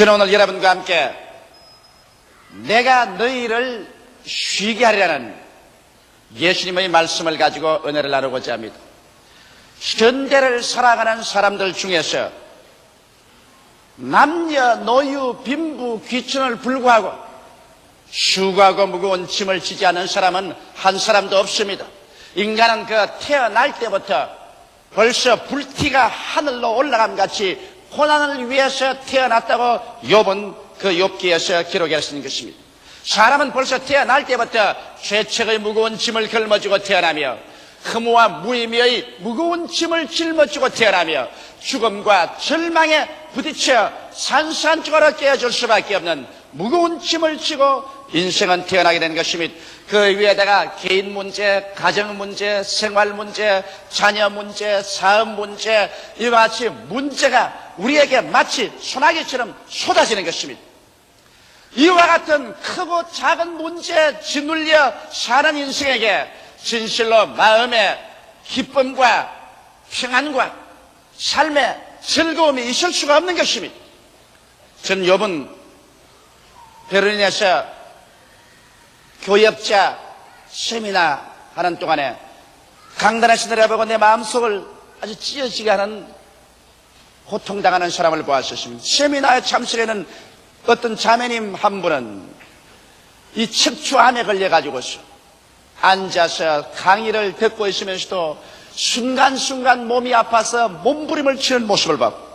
저는 오늘 여러분과 함께 내가 너희를 쉬게 하리라는 예수님의 말씀을 가지고 은혜를 나누고자 합니다. 현대를 살아가는 사람들 중에서 남녀, 노유, 빈부, 귀천을 불구하고 수고하고 무거운 짐을 지지 않는 사람은 한 사람도 없습니다. 인간은 그 태어날 때부터 벌써 불티가 하늘로 올라감 같이 고난을 위해서 태어났다고 욥은 그 욥기에서 기록했는 것입니다. 사람은 벌써 태어날 때부터 죄책의 무거운 짐을 걸머쥐고 태어나며 흠모와 무의미의 무거운 짐을 짊어지고 태어나며 죽음과 절망에 부딪혀 산산적으로 깨어질 수밖에 없는 무거운 짐을 지고 인생은 태어나게 되는 것입니다. 그 위에다가 개인 문제, 가정 문제, 생활 문제, 자녀 문제, 사업 문제, 이와 같이 문제가 우리에게 마치 소나기처럼 쏟아지는 것입니다. 이와 같은 크고 작은 문제에 짓눌려 사는 인생에게 진실로 마음의 기쁨과 평안과 삶의 즐거움이 있을 수가 없는 것입니다. 전 욥은 베를린에서 교역자 세미나 하는 동안에 강단에서 내려보고 내 마음속을 아주 찢어지게 하는 고통당하는 사람을 보았었습니다. 세미나에 참석에는 어떤 자매님 한 분은 이 척추암에 걸려가지고서 앉아서 강의를 듣고 있으면서도 순간순간 몸이 아파서 몸부림을 치는 모습을 봤고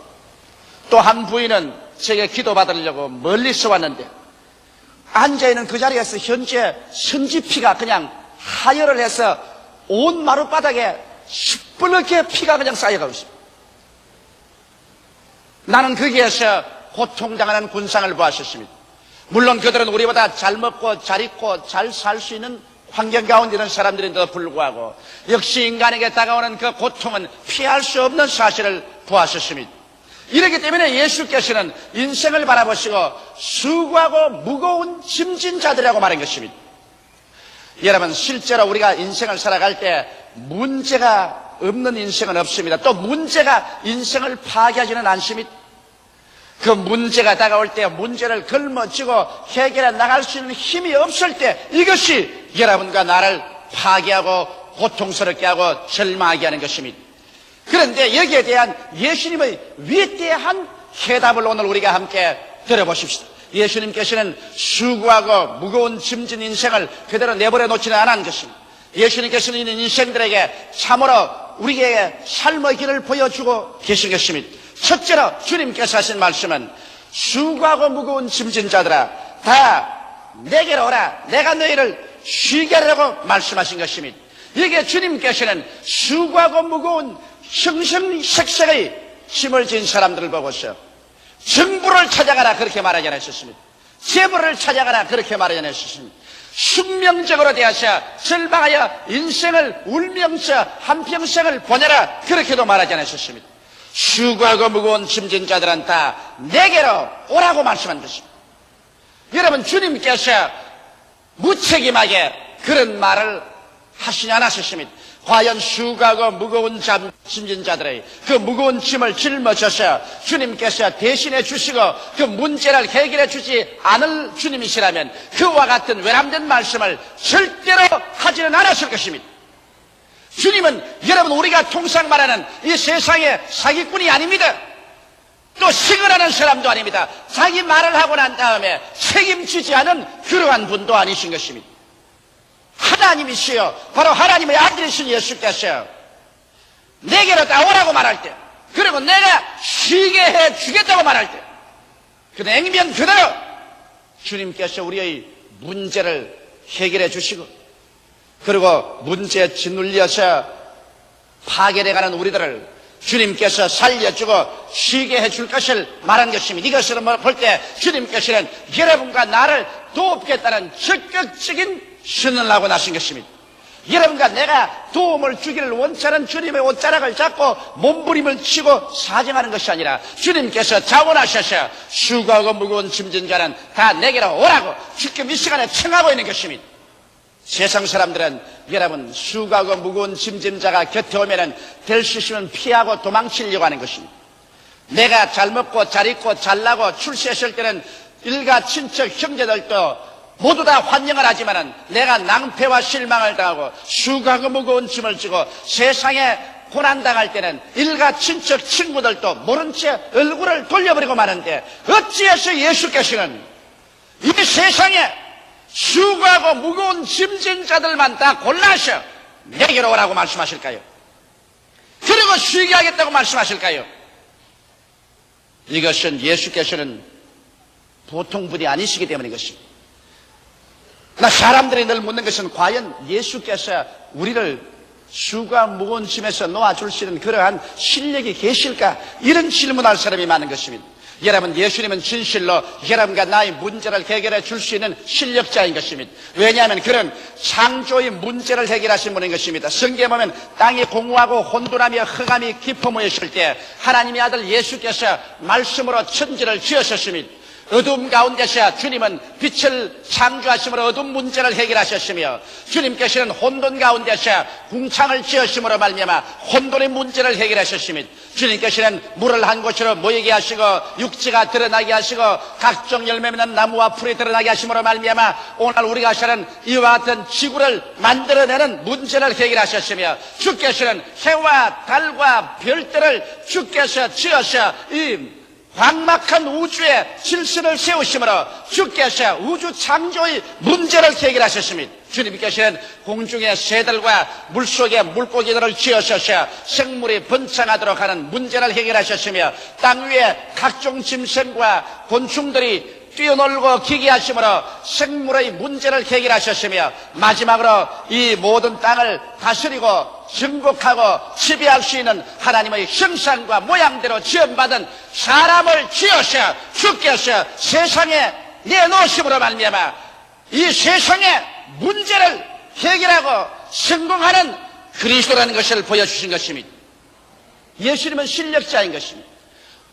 또 한 부인은 제게 기도받으려고 멀리서 왔는데 앉아있는 그 자리에서 현재 선지피가 그냥 하혈을 해서 온 마룻바닥에 시뻘겋게 피가 그냥 쌓여가고 있습니다. 나는 거기에서 고통당하는 군상을 보았었습니다. 물론 그들은 우리보다 잘 먹고 잘 입고 잘 살 수 있는 환경 가운데 있는 사람들인데도 불구하고 역시 인간에게 다가오는 그 고통은 피할 수 없는 사실을 보았었습니다. 이렇기 때문에 예수께서는 인생을 바라보시고 수고하고 무거운 짐진 자들이라고 말한 것입니다. 여러분 실제로 우리가 인생을 살아갈 때 문제가 없는 인생은 없습니다. 또 문제가 인생을 파괴하지는 않습니다. 그 문제가 다가올 때 문제를 걸머쥐고 해결해 나갈 수 있는 힘이 없을 때 이것이 여러분과 나를 파괴하고 고통스럽게 하고 절망하게 하는 것입니다. 그런데 여기에 대한 예수님의 위대한 해답을 오늘 우리가 함께 들어보십시다. 예수님께서는 수고하고 무거운 짐진 인생을 그대로 내버려 놓지는 않은 것입니다. 예수님께서는 이는 인생들에게 참으로 우리에게 삶의 길을 보여주고 계신 것입니다. 첫째로 주님께서 하신 말씀은 수고하고 무거운 짐진 자들아 다 내게로 오라 내가 너희를 쉬게 하려고 말씀하신 것입니다. 여기에 주님께서는 수고하고 무거운 형성색색의 짐을 진 사람들을 보고서 정부를 찾아가라 그렇게 말하지 않으셨습니다. 재부를 찾아가라 그렇게 말하지 않으셨습니다. 숙명적으로 되어서 절망하여 인생을 울면서 한평생을 보내라 그렇게도 말하지 않으셨습니다. 수고하고 무거운 짐진 자들은 다 내게로 오라고 말씀한 것입니다. 여러분 주님께서 무책임하게 그런 말을 하시지 않았습니다. 과연 수고하고 무거운 잠, 짐진 자들의 그 무거운 짐을 짊어져서 주님께서 대신해 주시고 그 문제를 해결해 주지 않을 주님이시라면 그와 같은 외람된 말씀을 절대로 하지는 않았을 것입니다. 주님은 여러분 우리가 통상 말하는 이 세상의 사기꾼이 아닙니다. 또 시근하는 사람도 아닙니다. 자기 말을 하고 난 다음에 책임지지 않은 그러한 분도 아니신 것입니다. 하나님이시여 바로 하나님의 아들이신 예수께서 내게로 나오라고 말할 때 그리고 내가 쉬게 해 주겠다고 말할 때 그 냉면 그대로 주님께서 우리의 문제를 해결해 주시고 그리고 문제에 짓눌려서 파괴돼가는 우리들을 주님께서 살려주고 쉬게 해줄 것을 말한 것입니다. 이것을 볼 때 주님께서는 여러분과 나를 돕겠다는 적극적인 신을 하고 나신 것입니다. 여러분과 내가 도움을 주기를 원하는 주님의 옷자락을 잡고 몸부림을 치고 사정하는 것이 아니라 주님께서 자원하셔서 수고하고 무거운 짐진 자는 다 내게로 오라고 지금 이 시간에 청하고 있는 것입니다. 세상 사람들은 여러분 수고하고 무거운 짐짐자가 곁에 오면은 될 수 있으면 피하고 도망치려고 하는 것입니다. 내가 잘 먹고 잘 입고 잘 나고 출세했을 때는 일가 친척 형제들도 모두 다 환영을 하지만은 내가 낭패와 실망을 당하고 수고하고 무거운 짐을 지고 세상에 고난당할 때는 일가 친척 친구들도 모른 채 얼굴을 돌려버리고 마는데 어찌해서 예수께서는 이 세상에 수고하고 무거운 짐진 자들만 다 골라서 내게로 오라고 말씀하실까요? 그리고 쉬게 하겠다고 말씀하실까요? 이것은 예수께서는 보통 분이 아니시기 때문인 것입니다. 나 사람들이 늘 묻는 것은 과연 예수께서 우리를 수가 무거운 짐에서 놓아줄 수 있는 그러한 실력이 계실까? 이런 질문할 사람이 많은 것입니다. 여러분, 예수님은 진실로 여러분과 나의 문제를 해결해 줄 수 있는 실력자인 것입니다. 왜냐하면 그런 창조의 문제를 해결하신 분인 것입니다. 성경에 보면 땅이 공허하고 혼돈하며 흑암이 깊어 모였을 때 하나님의 아들 예수께서 말씀으로 천지를 지으셨습니다. 어둠 가운데서 주님은 빛을 창조하심으로 어둠 문제를 해결하셨으며 주님께서는 혼돈 가운데서 궁창을 지으심으로 말미암아 혼돈의 문제를 해결하셨습니다. 주님께서는 물을 한 곳으로 모이게 하시고 육지가 드러나게 하시고 각종 열매 맺는 나무와 풀이 드러나게 하심으로 말미암아 오늘 우리가 사는 이와 같은 지구를 만들어내는 문제를 해결하셨으며 주께서는 해와 달과 별들을 주께서 지어서 이 광막한 우주에 질서를 세우심으로 주께서 우주 창조의 문제를 해결하셨습니다. 주님께서는 공중의 새들과 물속의 물고기들을 지으셔서 생물이 번창하도록 하는 문제를 해결하셨으며 땅 위에 각종 짐승과 곤충들이 뛰어놀고 기기하심으로 생물의 문제를 해결하셨으며 마지막으로 이 모든 땅을 다스리고 정복하고 지배할 수 있는 하나님의 형상과 모양대로 지원받은 사람을 지어서 주께서 세상에 내놓으심으로 말미암아 이 세상의 문제를 해결하고 성공하는 그리스도라는 것을 보여주신 것입니다. 예수님은 실력자인 것입니다.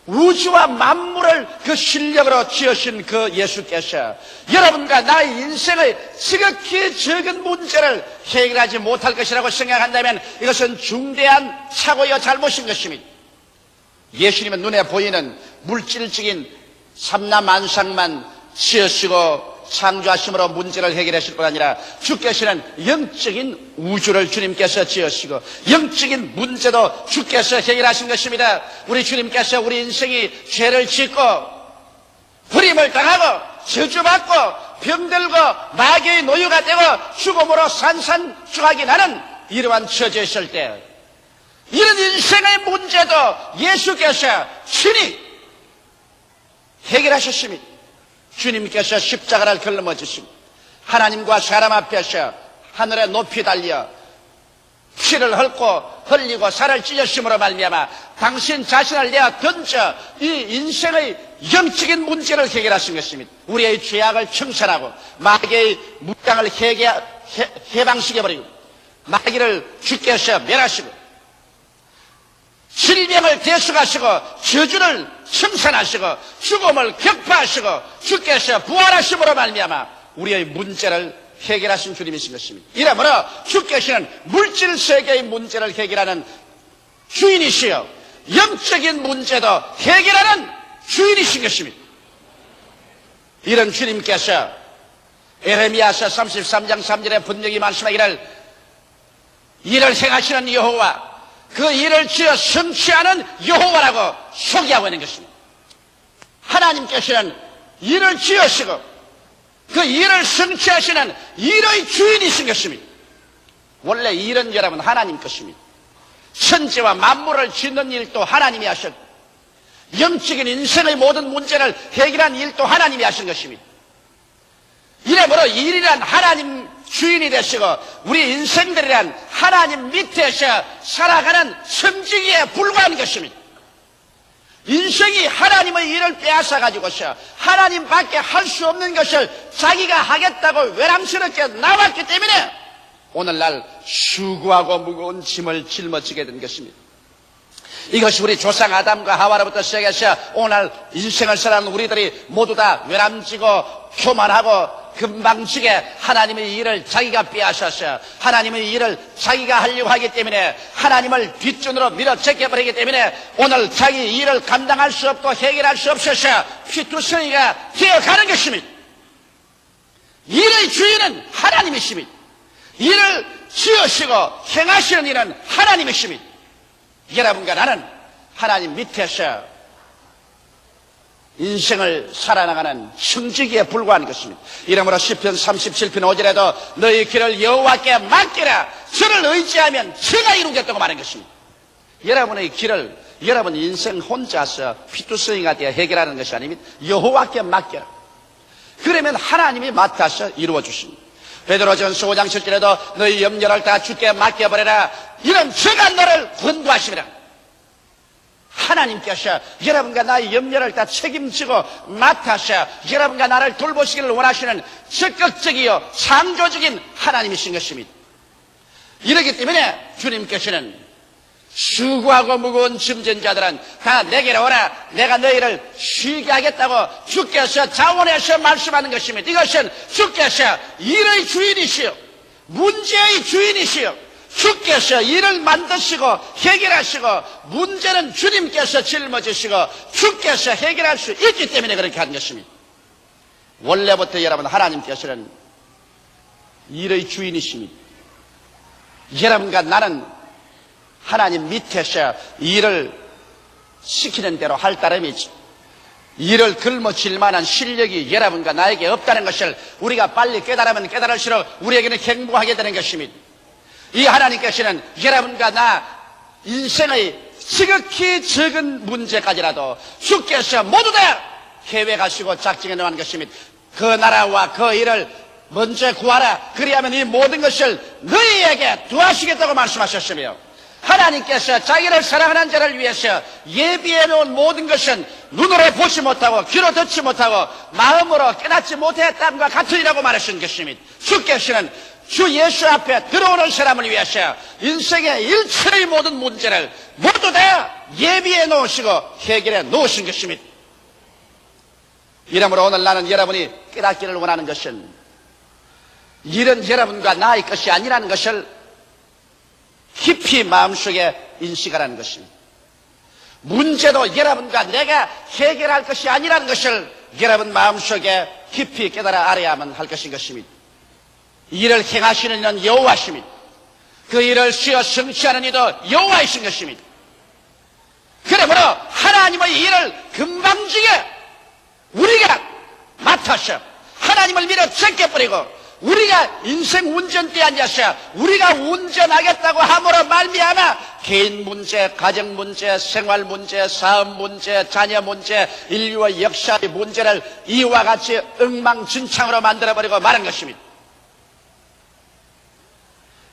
우주와 만물을 그 실력으로 지으신 그 예수께서 여러분과 나의 인생의 지극히 적은 문제를 해결하지 못할 것이라고 생각한다면 이것은 중대한 사고여 잘못인 것입니다. 예수님은 눈에 보이는 물질적인 삼라만상만 지으시고 창조하심으로 문제를 해결하실 뿐 아니라 주께서는 영적인 우주를 주님께서 지으시고 영적인 문제도 주께서 해결하신 것입니다. 우리 주님께서 우리 인생이 죄를 짓고 버림을 당하고 저주받고 병들고 마귀의 노유가 되고 죽음으로 산산조각이 나는 이러한 처지에 있을 때 이런 인생의 문제도 예수께서 친히 해결하셨습니다. 주님께서 십자가를 걸러머지시고 하나님과 사람 앞에서 하늘에 높이 달려 피를 흘고 흘리고 살을 찢으심으로 말미암아 당신 자신을 내어 던져 이 인생의 영적인 문제를 해결하신 것입니다. 우리의 죄악을 청산하고 마귀의 무장을 해방시켜버리고 마귀를 주께서 멸하시고 질병을 대수하시고 저주를 청산하시고 죽음을 격파하시고 주께서 부활하심으로 말미암아 우리의 문제를 해결하신 주님이신 것입니다. 이러므로 주께서는 물질 세계의 문제를 해결하는 주인이시여 영적인 문제도 해결하는 주인이신 것입니다. 이런 주님께서 에레미야서 33장 3절에 분명히 말씀하기를 이를 행하시는 여호와 그 일을 지어 성취하는 여호와라고 소개하고 있는 것입니다. 하나님께서는 일을 지으시고 그 일을 성취하시는 일의 주인이신 것입니다. 원래 일은 여러분 하나님 것입니다. 천지와 만물을 짓는 일도 하나님이 하셨고 영적인 인생의 모든 문제를 해결한 일도 하나님이 하신 것입니다. 이래므로 일이란 하나님 주인이 되시고 우리 인생들이란 하나님 밑에서 살아가는 섬지기에 불과한 것입니다. 인생이 하나님의 일을 빼앗아 가지고서 하나님 밖에 할 수 없는 것을 자기가 하겠다고 외람스럽게 나왔기 때문에 오늘날 수고하고 무거운 짐을 짊어지게 된 것입니다. 이것이 우리 조상 아담과 하와로부터 시작해서 오늘 인생을 살아가는 우리들이 모두 다 외람지고 교만하고 금방지게 하나님의 일을 자기가 빼앗았어요. 하나님의 일을 자기가 하려고 하기 때문에 하나님을 뒷전으로 밀어 제껴버리기 때문에 오늘 자기 일을 감당할 수 없고 해결할 수 없어서 피투성이가 되어가는 것입니다. 일의 주인은 하나님이십니다. 일을 지으시고 행하시는 일은 하나님이십니다. 여러분과 나는 하나님 밑에서 인생을 살아나가는 성지기에 불과한 것입니다. 이러므로 시편 37편 5절에도 너희 길을 여호와께 맡기라. 저를 의지하면 제가 이루겠다고 말한 것입니다. 여러분의 길을 여러분 인생 혼자서 피투성이가 되어 해결하는 것이 아닙니다. 여호와께 맡겨라. 그러면 하나님이 맡아서 이루어 주십니다. 베드로전서 5장 7절에도 너희 염려를 다 주께 맡겨버려라. 이런 제가 너를 권고하십니다. 하나님께서 여러분과 나의 염려를 다 책임지고 맡아서 여러분과 나를 돌보시기를 원하시는 적극적이요 창조적인 하나님이신 것입니다. 이러기 때문에 주님께서는 수고하고 무거운 짐진 자들은 다 내게로 오라 내가 너희를 쉬게 하겠다고 주께서 자원해서 말씀하는 것입니다. 이것은 주께서 일의 주인이시요 문제의 주인이시요 주께서 일을 만드시고 해결하시고 문제는 주님께서 짊어지시고 주께서 해결할 수 있기 때문에 그렇게 한 것입니다. 원래부터 여러분 하나님께서는 일의 주인이십니다. 여러분과 나는 하나님 밑에서 일을 시키는 대로 할 따름이지. 일을 굶어질 만한 실력이 여러분과 나에게 없다는 것을 우리가 빨리 깨달으면 깨달을수록 우리에게는 행복하게 되는 것입니다. 이 하나님께서는 여러분과 나 인생의 지극히 적은 문제까지라도 주께서 모두 다 계획하시고 작정해 놓은 것입니다. 그 나라와 그 일을 먼저 구하라. 그리하면 이 모든 것을 너희에게 도와주겠다고 말씀하셨으며 하나님께서 자기를 사랑하는 자를 위해서 예비해 놓은 모든 것은 눈으로 보지 못하고 귀로 듣지 못하고 마음으로 깨닫지 못했다과 같으리라고 말하신 것입니다. 주께서는 주 예수 앞에 들어오는 사람을 위해서 인생의 일체의 모든 문제를 모두 다 예비해 놓으시고 해결해 놓으신 것입니다. 이러므로 오늘 나는 여러분이 깨닫기를 원하는 것은 일은 여러분과 나의 것이 아니라는 것을 깊이 마음속에 인식하라는 것입니다. 문제도 여러분과 내가 해결할 것이 아니라는 것을 여러분 마음속에 깊이 깨달아 알아야만 할 것인 것입니다. 일을 행하시는 이는 여호와십니다. 그 일을 쉬어 성취하는 이도 여호와이신 것입니다. 그러므로 하나님의 일을 금방지게 우리가 맡아서 하나님을 밀어 제껴버리고 우리가 인생 운전대에 앉아서 우리가 운전하겠다고 함으로 말미암아 개인 문제, 가정 문제, 생활 문제, 사업 문제, 자녀 문제, 인류의 역사의 문제를 이와 같이 엉망진창으로 만들어버리고 말한 것입니다.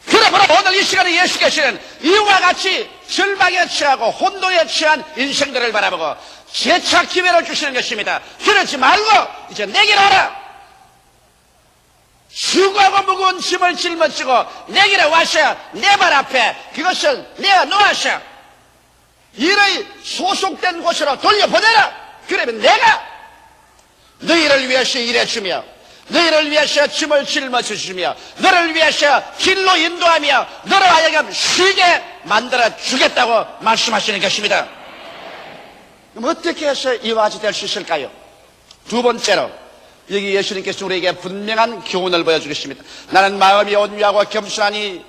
그러므로 오늘 이 시간에 예수께서는 이와 같이 절망에 취하고 혼돈에 취한 인생들을 바라보고 재차 기회를 주시는 것입니다. 그러지 말고 이제 내게로 와라. 수고하고 무거운 짐을 짊어지고 내게로 와서 내 발 앞에 그것을 내어 놓아서 일의 소속된 곳으로 돌려보내라. 그러면 내가 너희를 위해서 일해주며 너희를 위해서 짐을 짊어지시며 너를 위해서 길로 인도하며 너를 하여금 쉬게 만들어 주겠다고 말씀하시는 것입니다. 그럼 어떻게 해서 이와 같이 될수 있을까요? 두 번째로 여기 예수님께서 우리에게 분명한 교훈을 보여주겠습니다. 나는 마음이 온유하고 겸손하니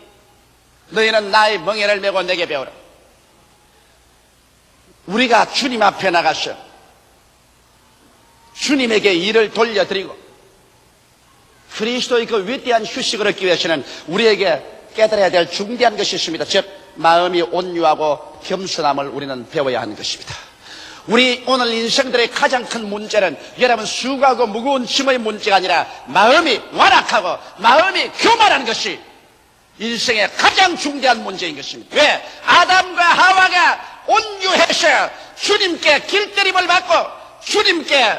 너희는 나의 멍에를 메고 내게 배우라. 우리가 주님 앞에 나가서 주님에게 일을 돌려드리고 그리스도의 그 위대한 휴식을 얻기 위해서는 우리에게 깨달아야 될 중대한 것이 있습니다. 즉 마음이 온유하고 겸손함을 우리는 배워야 하는 것입니다. 우리 오늘 인생들의 가장 큰 문제는 여러분 수고하고 무거운 짐의 문제가 아니라 마음이 완악하고 마음이 교만한 것이 인생의 가장 중대한 문제인 것입니다. 왜? 아담과 하와가 온유해서 주님께 길들임을 받고 주님께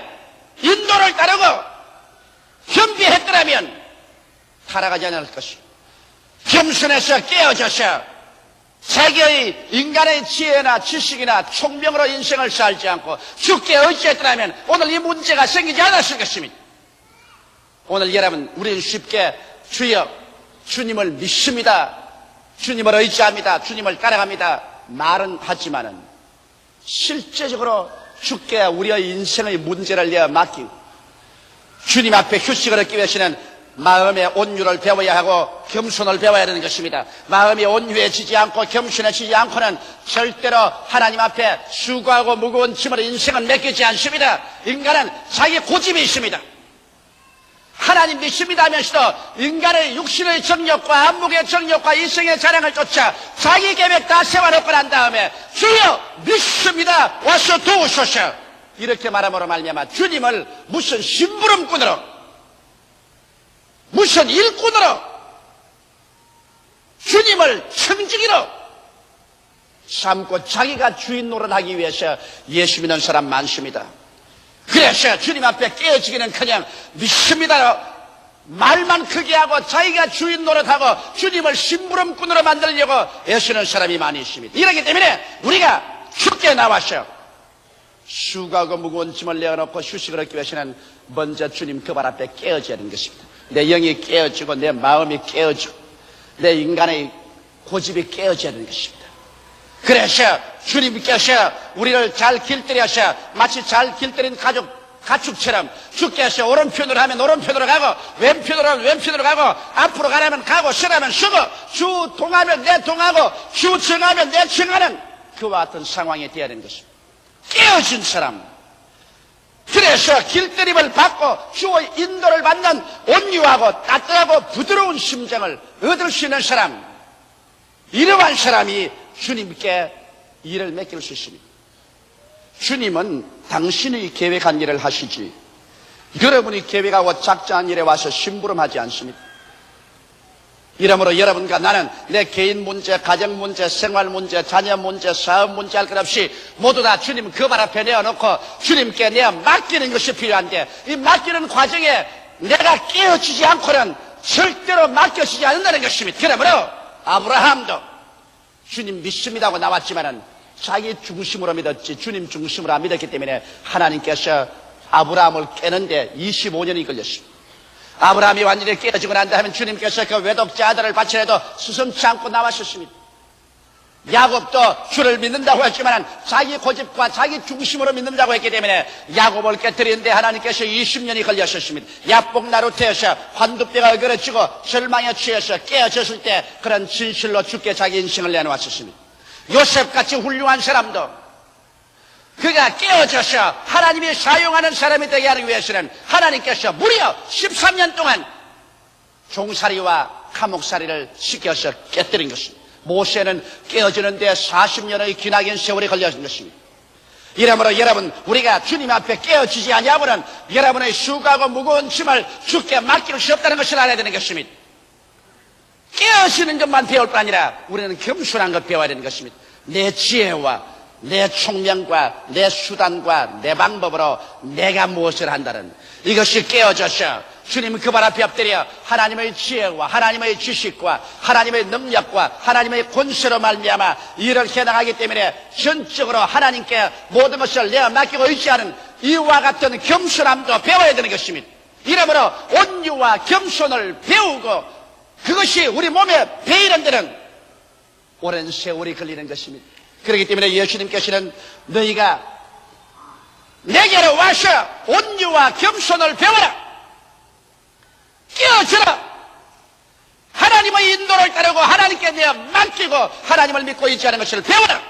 인도를 따르고 겸비했더라면 타락하지 않을 것입니다. 겸손해서 깨어져서 자기의 인간의 지혜나 지식이나 총명으로 인생을 살지 않고 죽게 어찌했더라면 오늘 이 문제가 생기지 않았을 것입니다. 오늘 여러분, 우리는 쉽게 주여, 주님을 믿습니다. 주님을 의지합니다. 주님을 따라갑니다. 말은 하지만은 실제적으로 주께 우리의 인생의 문제를 내어 맡기고 주님 앞에 휴식을 얻기 위해서는 마음의 온유를 배워야 하고 겸손을 배워야 되는 것입니다. 마음이 온유해지지 않고 겸손해지지 않고는 절대로 하나님 앞에 수고하고 무거운 짐을 인생은 맡기지 않습니다. 인간은 자기 고집이 있습니다. 하나님 믿습니다 하면서도 인간의 육신의 정력과 안목의 정력과 이성의 자랑을 쫓아 자기 계획 다 세워놓고 난 다음에 주여 믿습니다 와서 도우소서 이렇게 말함으로 말미암아 주님을 무슨 심부름꾼으로 무슨 일꾼으로 주님을 청지기로 삼고 자기가 주인 노릇하기 위해서 예수 믿는 사람 많습니다. 그래서 주님 앞에 깨어지기는 그냥 믿습니다. 말만 크게 하고 자기가 주인 노릇하고 주님을 심부름꾼으로 만들려고 애쓰는 사람이 많이 있습니다. 이렇기 때문에 우리가 죽게 나와서 수고하고 무거운 짐을 내어놓고 휴식을 얻기 위해서는 먼저 주님 그 발 앞에 깨어져야 하는 것입니다. 내 영이 깨어지고 내 마음이 깨어지고 내 인간의 고집이 깨어져야 하는 것입니다. 그래서 주님께서 우리를 잘 길들여서 마치 잘 길들인 가족, 가축처럼 주께서 오른편으로 하면 오른편으로 가고 왼편으로 하면 왼편으로 가고 앞으로 가라면 가고 서라면 서고 주 동하면 내 동하고 주 정하면 내 정하는 그와 같은 상황이 되어야 하는 것입니다. 깨어진 사람. 그래서 길들임을 받고 주의 인도를 받는 온유하고 따뜻하고 부드러운 심정을 얻을 수 있는 사람. 이러한 사람이 주님께 일을 맡길 수 있습니다. 주님은 당신이 계획한 일을 하시지 여러분이 계획하고 작정한 일에 와서 심부름하지 않습니다. 이러므로 여러분과 나는 내 개인 문제, 가정 문제, 생활 문제, 자녀 문제, 사업 문제 할 것 없이 모두 다 주님 그 발 앞에 내어놓고 주님께 내어 맡기는 것이 필요한데 이 맡기는 과정에 내가 깨어지지 않고는 절대로 맡겨지지 않는다는 것입니다. 그러므로 아브라함도 주님 믿습니다 하고 나왔지만은 자기 중심으로 믿었지 주님 중심으로 안 믿었기 때문에 하나님께서 아브라함을 깨는데 25년이 걸렸습니다. 아브라함이 완전히 깨어지고 난 다음에 주님께서 그 외독자 아들을 바치려도 수성치 않고 나왔었습니다. 야곱도 주를 믿는다고 했지만 자기 고집과 자기 중심으로 믿는다고 했기 때문에 야곱을 깨뜨리는데 하나님께서 20년이 걸렸었습니다. 야복나루 태어서 환두뼈가 어그러지고 절망에 취해서 깨어졌을 때 그런 진실로 죽게 자기 인생을 내놓았었습니다. 요셉같이 훌륭한 사람도 그가 깨어져서 하나님이 사용하는 사람이 되게 하기 위해서는 하나님께서 무려 13년 동안 종살이와 감옥살이를 시켜서 깨뜨린 것입니다. 모세는 깨어지는데 40년의 기나긴 세월이 걸렸는 것입니다. 이러므로 여러분 우리가 주님 앞에 깨어지지 아니하고는 여러분의 수고하고 무거운 짐을 주께 맡길 수 없다는 것을 알아야 되는 것입니다. 깨어지는 것만 배울 뿐 아니라 우리는 겸손한 것 배워야 되는 것입니다. 내 지혜와 내 총명과 내 수단과 내 방법으로 내가 무엇을 한다는 이것이 깨어져서 주님 그 발 앞에 엎드려 하나님의 지혜와 하나님의 지식과 하나님의 능력과 하나님의 권세로 말미암아 일을 해나가기 때문에 전적으로 하나님께 모든 것을 내어 맡기고 의지하는 이와 같은 겸손함도 배워야 되는 것입니다. 이러므로 온유와 겸손을 배우고 그것이 우리 몸에 배이는 데는 오랜 세월이 걸리는 것입니다. 그렇기 때문에 예수님께서는 너희가 내게로 와서 온유와 겸손을 배워라. 깨어져라. 하나님의 인도를 따르고 하나님께 내어 맡기고 하나님을 믿고 있지 않은 것을 배워라.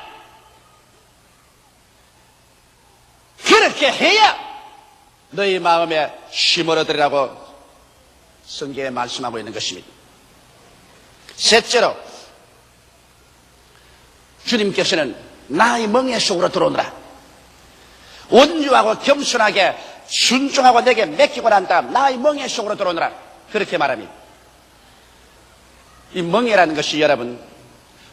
그렇게 해야 너희 마음에 얻으리라고 성경에 말씀하고 있는 것입니다. 셋째로 주님께서는 나의 멍에 속으로 들어오느라 온유하고 겸손하게 순종하고 내게 맡기고 난 다음 나의 멍에 속으로 들어오느라 그렇게 말합니다. 이 멍에라는 것이 여러분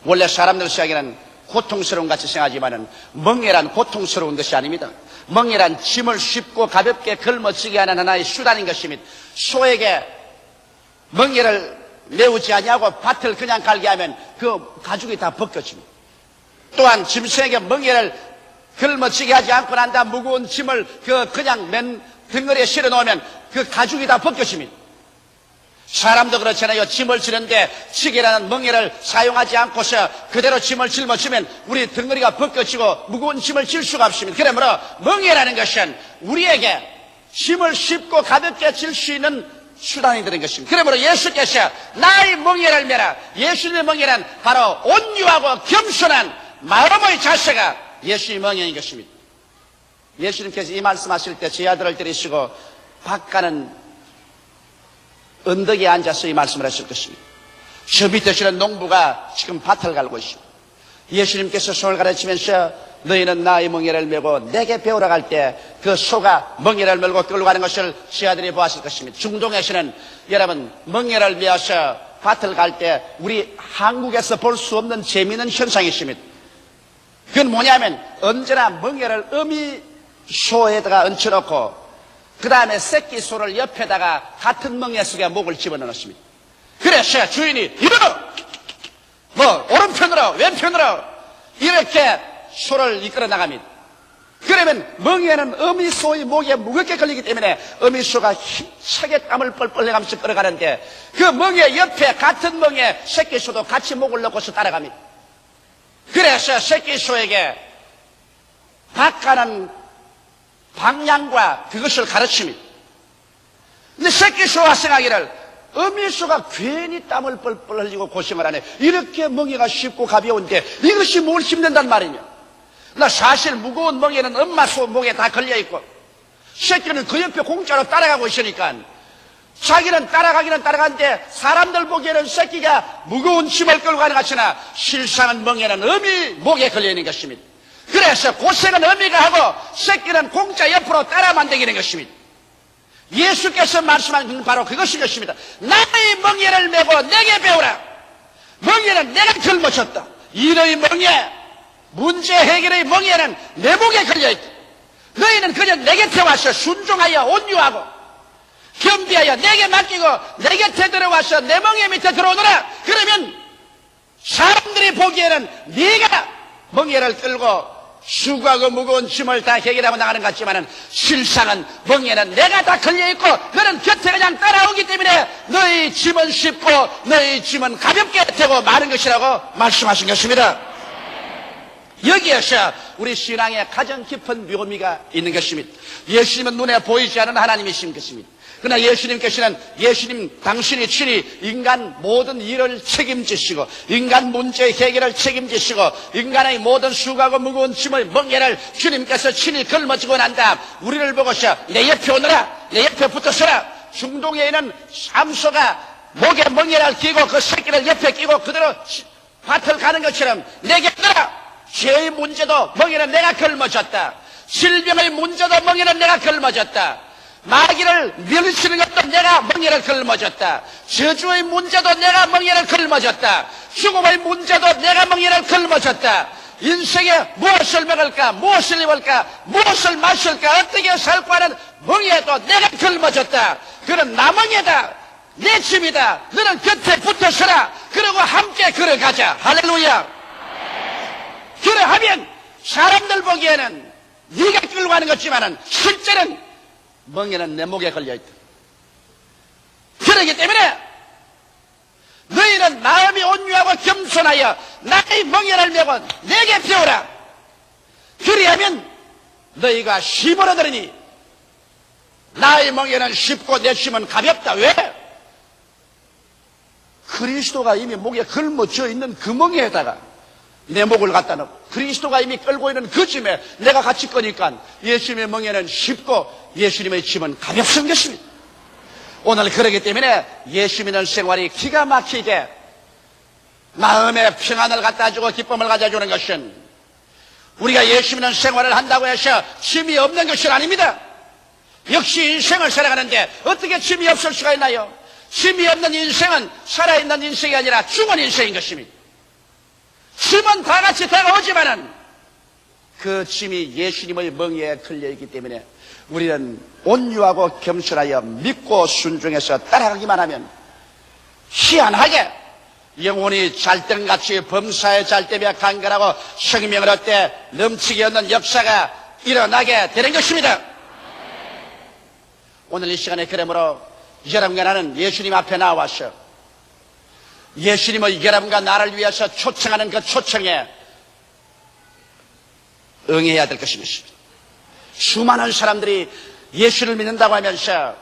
원래 사람들 생각에는 고통스러운 같이 생각하지만은 멍에란 고통스러운 것이 아닙니다. 멍에란 짐을 쉽고 가볍게 걸머지게 하는 하나의 수단인 것입니다. 소에게 멍에를 메우지 아니하고 밭을 그냥 갈게 하면 그 가죽이 다 벗겨집니다. 또한 짐승에게 멍에를 걸머지게 하지 않고 난 다음 무거운 짐을 그 그냥 맨 등거리에 실어 놓으면 그 가죽이 다 벗겨집니다. 사람도 그렇잖아요. 짐을 지는데 치기라는 멍에를 사용하지 않고서 그대로 짐을 짊어지면 우리 등거리가 벗겨지고 무거운 짐을 질 수가 없습니다. 그러므로 멍에라는 것은 우리에게 짐을 쉽고 가볍게 질 수 있는 수단이 되는 것입니다. 그러므로 예수께서 나의 멍에를 메라. 예수님의 멍에란 바로 온유하고 겸손한 마음의 자세가 예수의 멍에인 것입니다. 예수님께서 이 말씀하실 때 제 아들을 들이시고 바가는 언덕에 앉아서 이 말씀을 하실 것입니다. 저 밑에 시는 농부가 지금 밭을 갈고 있습니다. 예수님께서 소를 가르치면서 너희는 나의 멍에를 메고 내게 배우러 갈 때 그 소가 멍에를 메고 끌고 가는 것을 제 아들이 보았을 것입니다. 중동에서는 여러분 멍에를 메어서 밭을 갈 때 우리 한국에서 볼 수 없는 재미있는 현상이 있습니다. 그건 뭐냐면 언제나 멍에를 어미 소에다가 얹혀놓고 그 다음에 새끼 소를 옆에다가 같은 멍에 속에 목을 집어넣습니다. 그래 서 주인이 일어나! 뭐 오른편으로 왼편으로 이렇게 소를 이끌어 나갑니다. 그러면 멍에는 어미 소의 목에 무겁게 걸리기 때문에 어미 소가 힘차게 땀을 뻘뻘 내가면서 끌어가는데 그 멍에 옆에 같은 멍에 새끼 소도 같이 목을 넣고서 따라갑니다. 그래서 새끼 소에게 바가는 방향과 그것을 가르칩니다. 근데 새끼 소가 생각하기를 어미소가 괜히 땀을 뻘뻘 흘리고 고생을 하네. 이렇게 멍에가 쉽고 가벼운데 이것이 뭘 힘든단 말이냐. 나 사실 무거운 멍에는 엄마 소 목에 다 걸려있고 새끼는 그 옆에 공짜로 따라가고 있으니까 자기는 따라가기는 따라가는데 사람들 보기에는 새끼가 무거운 짐을 끌고 가는 것이나 실상은 멍에는 어미 목에 걸려있는 것입니다. 그래서 고생은 어미가 하고 새끼는 공짜 옆으로 따라 만들기는 것입니다. 예수께서 말씀하신 바로 그것인 것입니다. 나의 멍에를 메고 내게 배우라. 멍에는 내가 짊어졌다. 일의 멍에, 문제 해결의 멍에는 내 목에 걸려있다. 너희는 그냥 내 곁에 와서 순종하여 온유하고 겸비하여 내게 맡기고 내 곁에 들어와서 내 멍에 밑에 들어오너라. 그러면 사람들이 보기에는 네가 멍에를 끌고 수고하고 무거운 짐을 다 해결하고 나가는 것 같지만은 실상은 멍에는 내가 다 걸려있고 너는 곁에 그냥 따라오기 때문에 너의 짐은 쉽고 너의 짐은 가볍게 되고 마는 것이라고 말씀하신 것입니다. 여기에서 우리 신앙에 가장 깊은 묘미가 있는 것입니다. 예수님은 눈에 보이지 않는 하나님이신 것입니다. 그러나 예수님께서는 예수님 당신이 친히 인간 모든 일을 책임지시고 인간 문제 해결을 책임지시고 인간의 모든 수고하고 무거운 짐을 멍에를 주님께서 친히 걸머지고 난 다음 우리를 보고서 내 옆에 오너라 내 옆에 붙어서라. 중동에 있는 암소가 목에 멍에를 끼고 그 새끼를 옆에 끼고 그대로 밭을 가는 것처럼 내게 오너라. 죄의 문제도 멍에는 내가 걸머졌다. 질병의 문제도 멍에는 내가 걸머졌다 마귀를 멸치는 것도 내가 멍에를 걸머졌다. 저주의 문제도 내가 멍에를 걸머졌다. 죽음의 문제도 내가 멍에를 걸머졌다. 인생에 무엇을 먹을까, 무엇을 입을까, 무엇을 마실까, 어떻게 살까 하는 멍에도 내가 걸머졌다. 그런 나멍에다. 내 집이다. 너는 곁에 붙어서라. 그리고 함께 걸어가자. 할렐루야. 그러하면 사람들 보기에는 네가 끌고 가는 것지만은 실제는 멍에는 내 목에 걸려있다. 그러기 때문에 너희는 마음이 온유하고 겸손하여 나의 멍에를 메고 내게 배우라. 그리하면 너희가 힘을 얻으리니 나의 멍에는 쉽고 내 힘은 가볍다. 왜? 그리스도가 이미 목에 걸머져 있는 그 멍에다가 내 목을 갖다 놓고 그리스도가 이미 끌고 있는 그 짐에 내가 같이 거니까 예수님의 멍에는 쉽고 예수님의 짐은 가볍은 것입니다. 오늘 그러기 때문에 예수 믿는 생활이 기가 막히게 마음의 평안을 갖다 주고 기쁨을 가져주는 것은 우리가 예수 믿는 생활을 한다고 해서 짐이 없는 것은 아닙니다. 역시 인생을 살아가는데 어떻게 짐이 없을 수가 있나요? 짐이 없는 인생은 살아있는 인생이 아니라 죽은 인생인 것입니다. 짐은 다 같이 다가오지만은 그 짐이 예수님의 멍에에 걸려있기 때문에 우리는 온유하고 겸손하여 믿고 순종해서 따라가기만 하면 희한하게 영혼이 잘tem같이 범사에 잘되며 간결하고 생명을 얻되 때 넘치게 얻는 역사가 일어나게 되는 것입니다. 오늘 이 시간에 그러므로 여러분과 나는 예수님 앞에 나와서 예수님의 여러분과 나를 위해서 초청하는 그 초청에 응해야 될 것입니다. 수많은 사람들이 예수를 믿는다고 하면서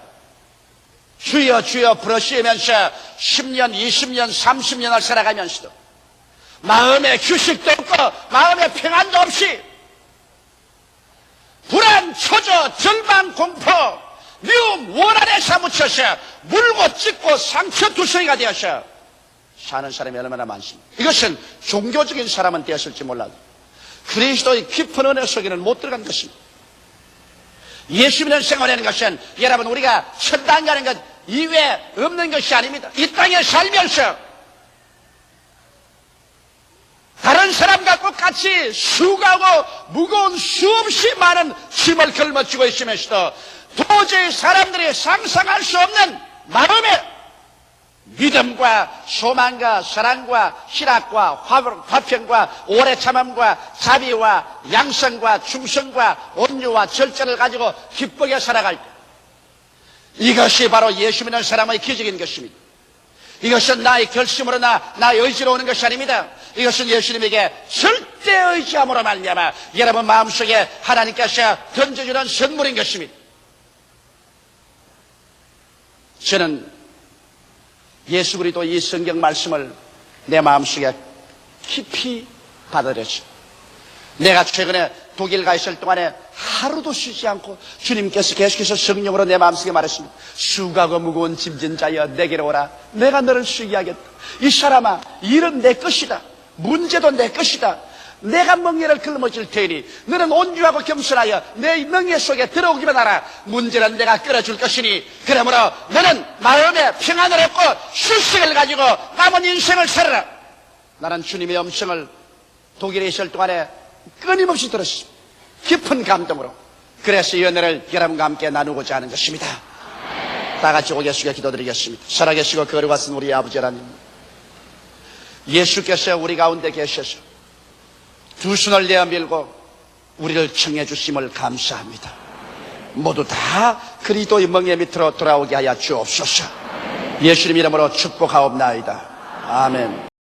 주여 주여 부르시면서 10년, 20년, 30년을 살아가면서도 마음에 휴식도 없고 마음에 평안도 없이 불안, 초조, 절망, 공포, 미움, 원한에 사무쳐서 물고 찢고 상처투성이가 되어서 사는 사람이 얼마나 많습니까? 이것은 종교적인 사람은 되었을지 몰라도 그리스도의 깊은 은혜 속에는 못 들어간 것입니다. 예수 믿는 생활하는 것은 여러분 우리가 천당 가는 것 이외에 없는 것이 아닙니다. 이 땅에 살면서 다른 사람과 똑같이 수고하고 무거운 수없이 많은 짐을 걸머쥐고 있으면서도 도저히 사람들이 상상할 수 없는 마음의 믿음과 소망과 사랑과 희락과 화- 화평과 오래 참음과 자비와 양성과 충성과 온유와 절제를 가지고 기쁘게 살아갈 때 이것이 바로 예수 믿는 사람의 기적인 것입니다. 이것은 나의 결심으로 나, 나의 의지로 오는 것이 아닙니다. 이것은 예수님에게 절대 의지함으로 말미암아 여러분 마음속에 하나님께서 던져주는 선물인 것입니다. 저는 예수 그리스도 이 성경 말씀을 내 마음속에 깊이 받아들였죠. 내가 최근에 독일 가 있을 동안에 하루도 쉬지 않고 주님께서 계속해서 성령으로 내 마음속에 말했습니다. 수가고 무거운 짐진 자여 내게로 오라. 내가 너를 쉬게 하겠다. 이 사람아 일은 내 것이다. 문제도 내 것이다. 내가 멍에를 걸머질 테니 너는 온유하고 겸손하여 내 멍에 속에 들어오기만 하라. 문제는 내가 끌어줄 것이니 그러므로 너는 마음에 평안을 얻고 휴식을 가지고 남은 인생을 살아라. 나는 주님의 음성을 독일에 있을 동안에 끊임없이 들었습니다. 깊은 감동으로. 그래서 이 은혜를 여러분과 함께 나누고자 하는 것입니다. 다 같이 오 예수께 기도드리겠습니다. 살아계시고 거룩하신 우리 아버지 하나님. 예수께서 우리 가운데 계셔서 두 손을 내어 밀고 우리를 청해 주심을 감사합니다. 모두 다 그리스도의 멍에 밑으로 돌아오게 하여 주옵소서. 예수님 이름으로 축복하옵나이다. 아멘.